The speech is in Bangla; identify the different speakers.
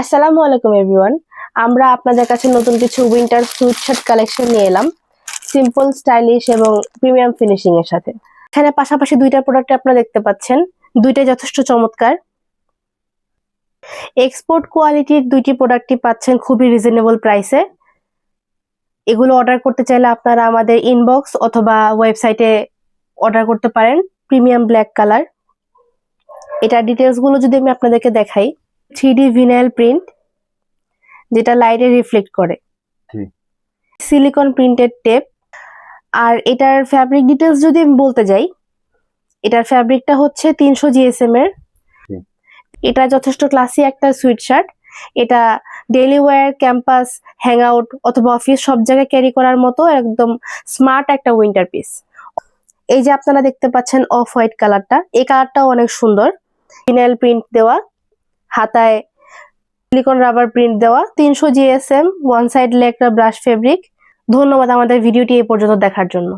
Speaker 1: আসসালামু আলাইকুম এভরিওয়ান আমরা আপনাদের কাছে নতুন কিছু উইন্টার সুইট শার্ট কালেকশন নিয়ে এলাম। সিম্পল স্টাইলিশ এবং প্রিমিয়াম ফিনিশিং এর সাথে। এখানে পাশাপাশি দুইটা প্রোডাক্ট আপনারা দেখতে পাচ্ছেন। দুইটাই যথেষ্ট চমৎকার। এক্সপোর্ট কোয়ালিটির দুইটি প্রোডাক্টই পাচ্ছেন খুবই রিজনেবল প্রাইসে এগুলো অর্ডার করতে চাইলে আপনারা আমাদের ইনবক্স অথবা ওয়েবসাইটে অর্ডার করতে পারেন। প্রিমিয়াম ব্ল্যাক কালার এটার ডিটেলসগুলো যদি আমি আপনাদেরকে দেখাই থ্রি ডি ভিনাইল প্রিন্ট যেটা লাইটে রিফ্লেক্ট করে। Silicon printed tape. আর এটার ফ্যাব্রিক ডিটেলস যদি আমি বলতে যাই এটার ফ্যাব্রিকটা হচ্ছে তিনশো জিএসএম এর। এটা যথেষ্ট ক্লাসি একটা সুইট শার্ট এটা daily wear campus hang out অথবা অফিস সব জায়গায় ক্যারি করার মতো একদম স্মার্ট একটা উইন্টার পিস এই যে আপনারা দেখতে পাচ্ছেন অফ হোয়াইট কালারটা এই কালারটাও অনেক সুন্দর। ফিনাইল প্রিন্ট দেওয়া। হাতায় সিলিকন রাবার প্রিন্ট দেওয়া, তিনশো জিএসএম ওয়ান সাইড লেকটা ব্রাশ ফেব্রিক ধন্যবাদ আমাদের ভিডিওটি এই পর্যন্ত দেখার জন্য।